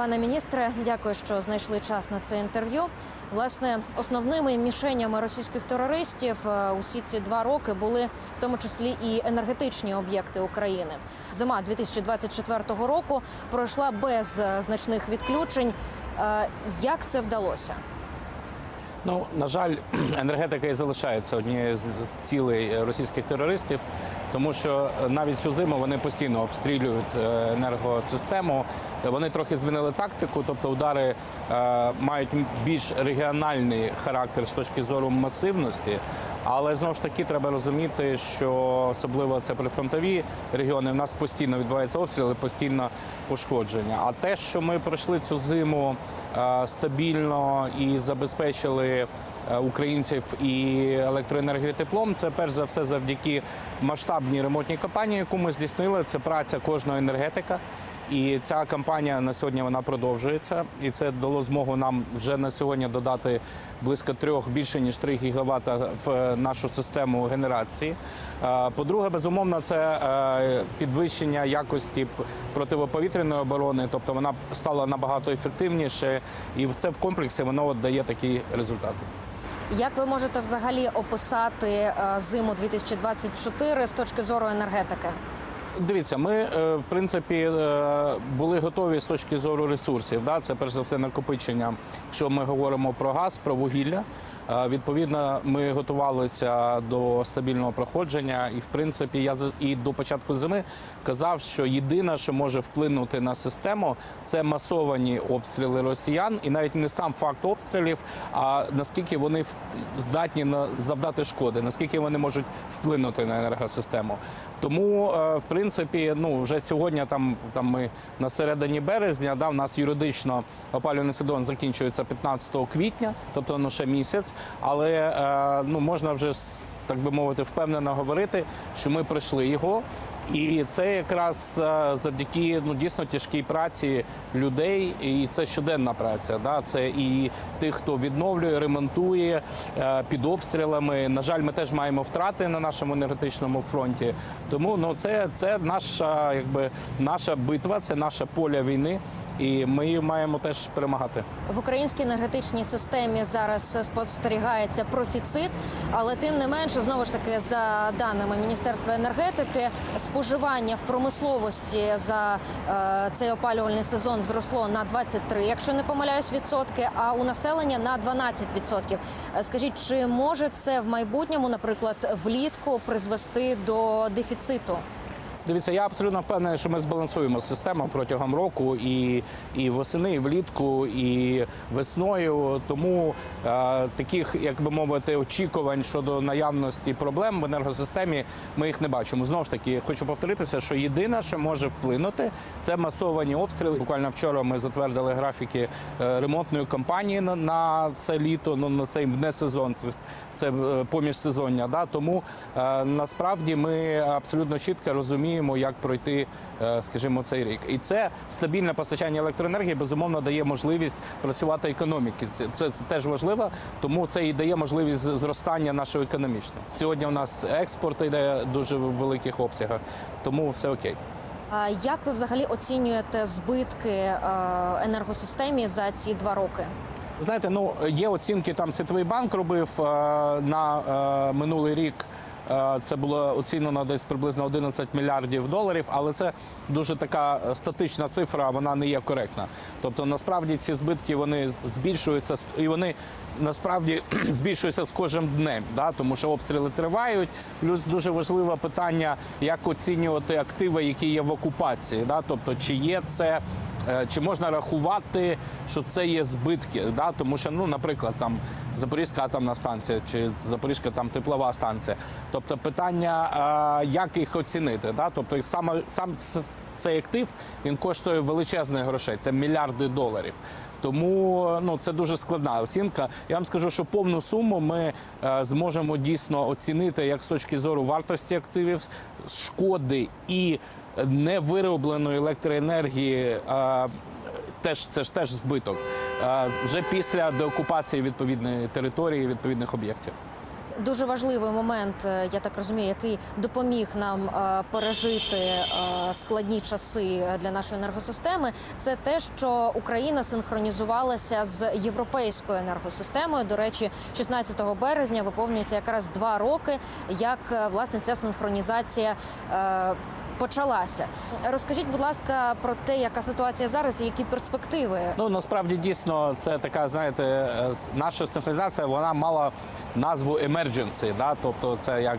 Пане міністре, дякую, що знайшли час на це інтерв'ю. Власне, основними мішенями російських терористів е, усі ці два роки були в тому числі і енергетичні об'єкти України. Зима 2024 року пройшла без е, значних відключень. Е, Як це вдалося? Ну на жаль, енергетика і залишається однією з цілей російських терористів, тому що навіть цю зиму вони постійно обстрілюють е, енергосистему. Вони трохи змінили тактику, тобто удари е, мають більш регіональний характер з точки зору масивності. Але знову ж таки треба розуміти, що особливо це прифронтові регіони. В нас постійно відбуваються обстріли, постійно пошкодження. А те, що ми пройшли цю зиму е, стабільно і забезпечили е, українців і електроенергією і теплом, це перш за все завдяки масштабній ремонтній кампанії, яку ми здійснили. Це праця кожного енергетика. І ця кампанія на сьогодні вона продовжується, і це дало змогу нам вже на сьогодні додати близько трьох більше ніж 3 гігаватт в нашу систему генерації. Е, По-друге, безумовно, це е, підвищення якості противоповітряної оборони, тобто вона стала набагато ефективніше, і це в комплексі воно дає такі результати. Як ви можете взагалі описати е, зиму 2024 з точки зору енергетики? Дивіться, ми е, в принципі е, були готові з точки зору ресурсів. Да? Це перш за все накопичення. Якщо ми говоримо про газ, про вугілля. Е, Відповідно, ми готувалися до стабільного проходження, і в принципі, я і до початку зими казав, що єдине, що може вплинути на систему, це масовані обстріли росіян, і навіть не сам факт обстрілів, а наскільки вони здатні завдати шкоди, наскільки вони можуть вплинути на енергосистему. Тому, е, в принципі, ну вже сьогодні, там там ми на середині березня, да, в нас юридично опалювальний сезон закінчується 15 квітня, тобто ну ще місяць. Але е, ну можна вже так би мовити впевнено говорити, що ми пройшли його. І це якраз е, завдяки ну дійсно тяжкій праці людей, і це щоденна праця. Да? Це і тих, хто відновлює, ремонтує е, під обстрілами. На жаль, ми теж маємо втрати на нашому енергетичному фронті. Тому ну це, це наша, якби наша битва, це наше поле війни, і ми маємо теж перемагати. В українській енергетичній системі зараз спостерігається профіцит, але тим не менше, знову ж таки, за даними Міністерства енергетики, споживання в промисловості за е, цей опалювальний сезон зросло на 23, якщо не помиляюсь, відсотки, а у населення на 12 відсотків. Е, Скажіть, чи може це в майбутньому, наприклад, влітку призвести до дефіциту? Дивіться, я абсолютно впевнений, що ми збалансуємо систему протягом року і, і восени, і влітку, і весною. Тому е, таких, як би мовити, очікувань щодо наявності проблем в енергосистемі ми їх не бачимо. Знову ж таки, хочу повторитися, що єдине, що може вплинути, це масовані обстріли. Буквально вчора ми затвердили графіки е, ремонтної кампанії на, на це літо, ну на цей не сезон, це, це е, поміжсезоння. Да? Тому е, насправді ми абсолютно чітко розуміємо, як пройти, е, скажімо, цей рік. І це стабільне постачання електроенергії безумовно дає можливість працювати економіки. Це, це, це теж важливо, тому це і дає можливість зростання нашого економічного. Сьогодні у нас експорт йде дуже в великих обсягах, тому все окей. Як ви взагалі оцінюєте збитки е, енергосистемі за ці два роки? Знаєте, ну є оцінки. Там Світовий банк робив е, на минулий рік. Е, Це було оцінено десь приблизно 11 мільярдів доларів, але це дуже така статична цифра, вона не є коректна. Тобто, насправді ці збитки вони збільшуються і вони насправді збільшуються з кожним днем, да? тому що обстріли тривають. Плюс дуже важливе питання, як оцінювати активи, які є в окупації. Да? Тобто, чи є це. Е, Чи можна рахувати, що це є збитки? Да? Тому що, ну, наприклад, там Запорізька атомна станція чи Запорізька там теплова станція. Тобто питання, е, як їх оцінити? Да? Тобто саме сам цей актив він коштує величезних грошей, це мільярди доларів. Тому ну це дуже складна оцінка. Я вам скажу, що повну суму ми е, зможемо дійсно оцінити як з точки зору вартості активів, шкоди і невиробленої електроенергії. е, Теж це ж теж збиток е, вже після деокупації відповідної території, відповідних об'єктів. дуже важливий момент, е, я так розумію, який допоміг нам е, пережити е, складні часи для нашої енергосистеми. Це те, що Україна синхронізувалася з європейською енергосистемою. До речі, 16 березня виповнюється якраз два роки, як власне ця синхронізація. Почалася. Розкажіть, будь ласка, про те, яка ситуація зараз і які перспективи Ну насправді дійсно це така, знаєте, е, наша синхронізація вона мала назву emergency, да? тобто це як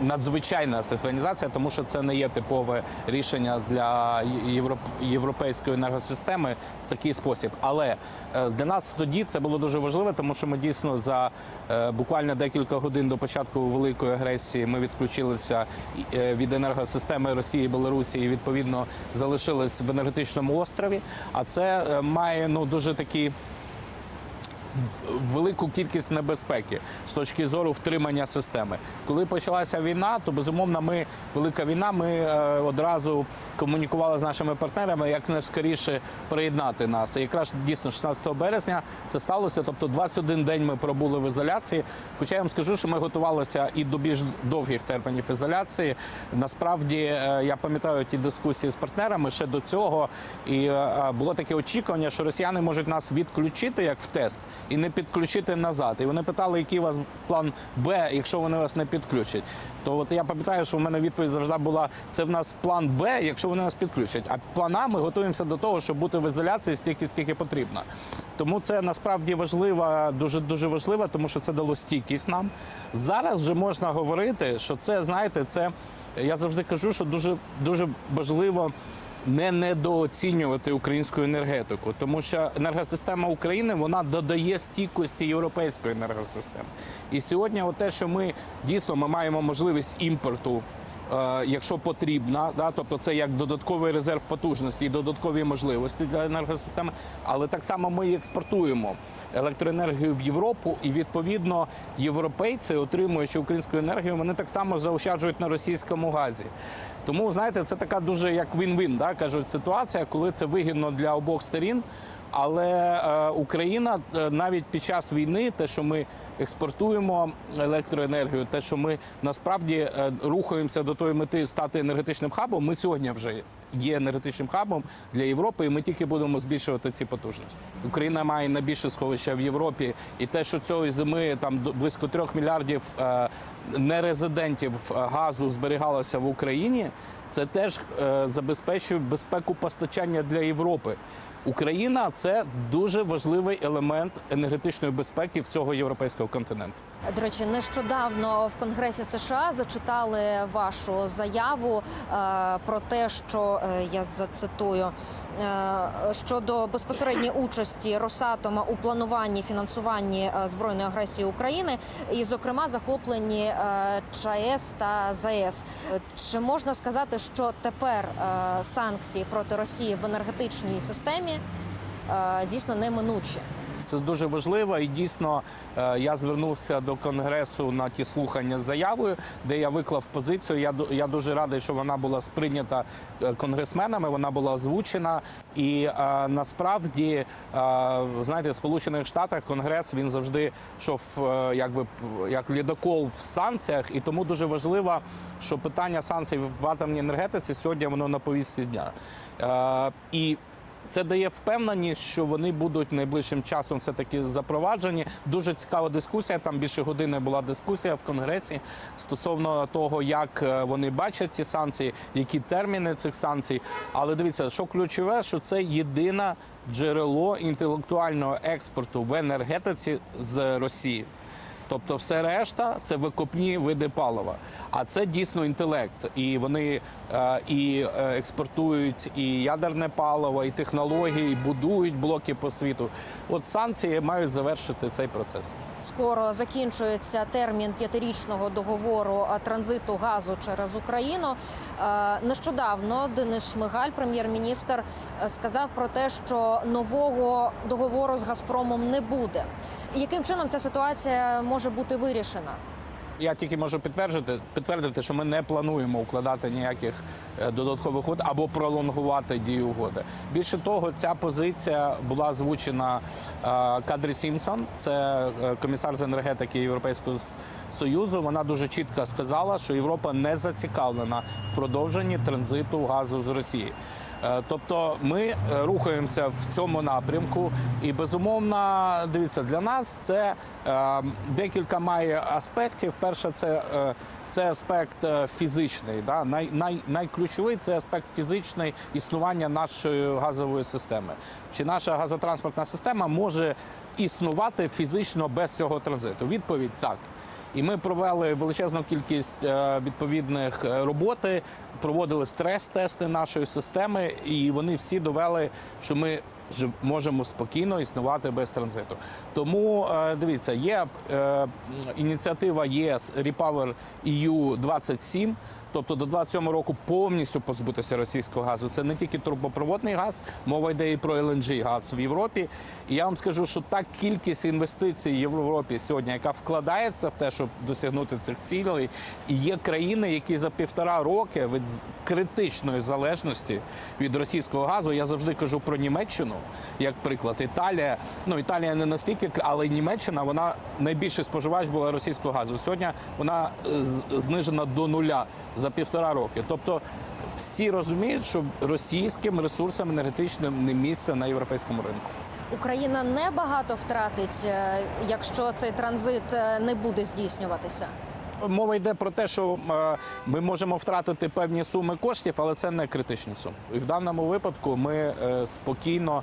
надзвичайна синхронізація, тому що це не є типове рішення для європ, європейської енергосистеми в такий спосіб. Але е, для нас тоді це було дуже важливо, тому що ми дійсно за е, буквально декілька годин до початку великої агресії ми відключилися е, від енергосистеми Росії і Білорусі і відповідно залишились в енергетичному острові. А це е, має ну дуже такі велику кількість небезпеки з точки зору втримання системи. Коли почалася війна, то безумовно ми велика війна. Ми е, одразу комунікували з нашими партнерами, як найскоріше приєднати нас. І якраз дійсно 16 березня це сталося. Тобто 21 день ми пробули в ізоляції. Хоча я вам скажу, що ми готувалися і до більш довгих термінів ізоляції. Насправді е, я пам'ятаю ті дискусії з партнерами ще до цього, і е, було таке очікування, що росіяни можуть нас відключити як в тест і не підключити назад. І вони питали, який у вас план Б, якщо вони вас не підключать. То от я пам'ятаю, що в мене відповідь завжди була: це в нас план Б, якщо вони нас підключать. А план А ми готуємося до того, щоб бути в ізоляції стільки, скільки потрібно. Тому це насправді важливо, дуже дуже важливо, тому що це дало стійкість нам. Зараз вже можна говорити, що це знаєте, це я завжди кажу, що дуже дуже важливо не недооцінювати українську енергетику, тому що енергосистема України вона додає стійкості європейської енергосистеми. І сьогодні, те, що ми дійсно ми маємо можливість імпорту. Е, Якщо потрібна, да, тобто це як додатковий резерв потужності і додаткові можливості для енергосистеми, але так само ми експортуємо електроенергію в Європу, і відповідно європейці, отримуючи українську енергію, вони так само заощаджують на російському газі. Тому знаєте, це така дуже як він-він, да, кажуть, ситуація, коли це вигідно для обох сторін. Але е, Україна е, навіть під час війни, те, що ми експортуємо електроенергію, те, що ми насправді е, рухаємося до тої мети стати енергетичним хабом, ми сьогодні вже є енергетичним хабом для Європи, і ми тільки будемо збільшувати ці потужності. Україна має найбільше сховища в Європі, і те, що цієї зими там близько трьох мільярдів е, нерезидентів е, газу зберігалося в Україні, це теж забезпечує безпеку постачання для Європи. Україна це дуже важливий елемент енергетичної безпеки всього європейського континенту. До речі, нещодавно в Конгресі США зачитали вашу заяву е, про те, що е, я зацитую щодо безпосередньої участі Росатома у плануванні фінансуванні е, збройної агресії України, і, зокрема, захоплені е, ЧАЕС та ЗАЕС. Е, Чи можна сказати, що тепер е, санкції проти Росії в енергетичній системі е, дійсно неминучі? Це дуже важливо, і дійсно е, я звернувся до конгресу на ті слухання з заявою, де я виклав позицію. Я я дуже радий, що вона була сприйнята е, конгресменами. Вона була озвучена. І е, насправді, знаєте, в Сполучених Штатах Конгрес він завжди йшов якби як лідокол в санкціях, і тому дуже важливо, що питання санкцій в атомній енергетиці сьогодні воно на повісті дня. І це дає впевненість, що вони будуть найближчим часом все таки запроваджені. Дуже цікава дискусія. Там більше години була дискусія в конгресі стосовно того, як е, вони бачать ці санкції, які терміни цих санкцій. Але дивіться, що ключове, що це єдине джерело інтелектуального експорту в енергетиці з Росії. Тобто, все решта це викопні види палива. А це дійсно інтелект. І вони е, і е, експортують і ядерне паливо, і технології, і будують блоки по світу. От санкції мають завершити цей процес. Скоро закінчується термін п'ятирічного договору транзиту газу через Україну. Е, Нещодавно Денис Шмигаль, прем'єр-міністр, е, сказав про те, що нового договору з Газпромом не буде. Яким чином ця ситуація може бути вирішена? Я тільки можу підтвердити, підтвердити, що ми не плануємо укладати ніяких е, додаткових угод або пролонгувати дію угоди. Більше того, ця позиція була озвучена е, Кадрі Сімпсон, це е, комісар з енергетики Європейського Союзу. Вона дуже чітко сказала, що Європа не зацікавлена в продовженні транзиту газу з Росії. Е, Тобто ми е, рухаємося в цьому напрямку, і безумовно, дивіться, для нас це е, декілька має аспектів. Перше, це, це аспект фізичний. Да? Най, най, найключовий це аспект фізичний існування нашої газової системи. Чи наша газотранспортна система може існувати фізично без цього транзиту? Відповідь так. І ми провели величезну кількість е, відповідних е, роботи, проводили стрес-тести нашої системи, і вони всі довели, що ми можемо спокійно існувати без транзиту. Тому е, дивіться, є ініціатива ЄС Repower EU 27, Тобто до 27 року повністю позбутися російського газу. Це не тільки трубопроводний газ, мова йде і про LNG газ в Європі. І я вам скажу, що та кількість інвестицій в Європі сьогодні, яка вкладається в те, щоб досягнути цих цілей, і є країни, які за півтора роки від критичної залежності від російського газу. Я завжди кажу про Німеччину, як приклад. Італія, ну Італія не настільки, але Німеччина вона найбільший споживач була російського газу. Сьогодні вона е, знижена до нуля за півтора роки. Тобто всі розуміють, що російським ресурсам енергетичним не місце на європейському ринку. Україна небагато втратить, е, якщо цей транзит е, не буде здійснюватися. Мова йде про те, що е, ми можемо втратити певні суми коштів, але це не критичні суми. І в даному випадку ми спокійно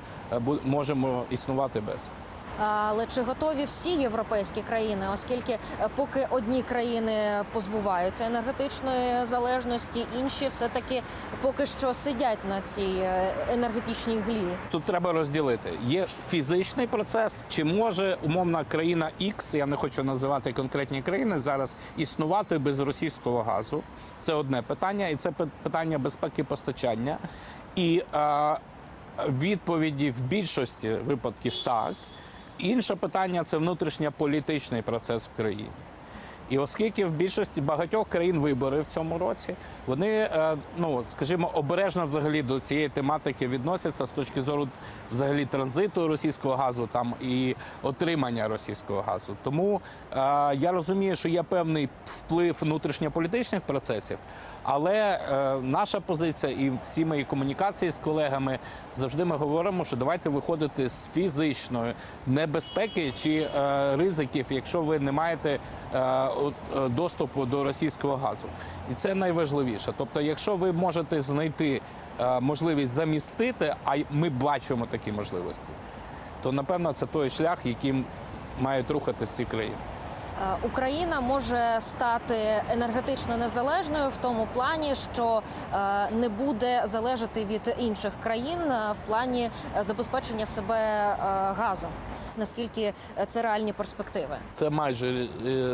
можемо існувати без. Але чи готові всі європейські країни, оскільки е, поки одні країни позбуваються енергетичної залежності, інші все таки поки що сидять на цій е, енергетичній глі. Тут треба розділити. Є фізичний процес, чи може умовна країна X, я не хочу називати конкретні країни, зараз існувати без російського газу. Це одне питання, і це пи- питання безпеки постачання. І відповіді в більшості випадків так. Інше питання це внутрішньополітичний процес в країні. І оскільки в більшості багатьох країн вибори в цьому році, вони, е, ну скажімо, обережно взагалі до цієї тематики відносяться з точки зору взагалі транзиту російського газу там і отримання російського газу. Тому е, я розумію, що є певний вплив внутрішньополітичних процесів, але е, наша позиція і всі мої комунікації з колегами завжди ми говоримо, що давайте виходити з фізичної небезпеки чи е, ризиків, якщо ви не маєте е, доступу до російського газу. І це найважливіше. Тобто, якщо ви можете знайти можливість замістити, а ми бачимо такі можливості, то напевно це той шлях, яким мають рухатися ці країни. Е, Україна може стати енергетично незалежною в тому плані, що е, не буде залежати від інших країн е, в плані забезпечення себе газом. Наскільки це реальні перспективи? Це майже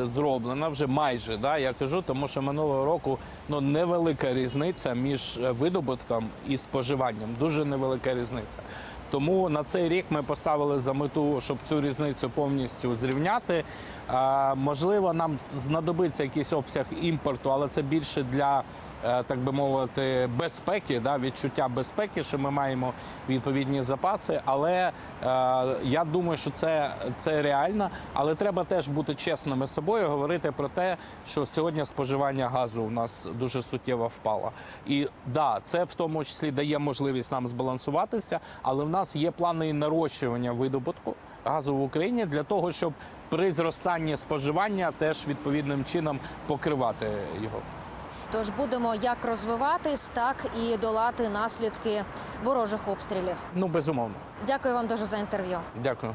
зроблено, вже майже да, я кажу, тому що минулого року ну невелика різниця між видобутком і споживанням. Дуже невелика різниця. Тому на цей рік ми поставили за мету, щоб цю різницю повністю зрівняти. Можливо, нам знадобиться якийсь обсяг імпорту, але це більше для. Е, Так би мовити, безпеки, да, відчуття безпеки, що ми маємо відповідні запаси. Але е, я думаю, що це, це реально. Але треба теж бути чесними з собою, говорити про те, що сьогодні споживання газу у нас дуже суттєво впало. І да, це в тому числі дає можливість нам збалансуватися, але в нас є плани і нарощування видобутку газу в Україні для того, щоб при зростанні споживання теж відповідним чином покривати його. Тож будемо як розвиватись, так і долати наслідки ворожих обстрілів. Ну безумовно. Дякую вам дуже за інтерв'ю. Дякую.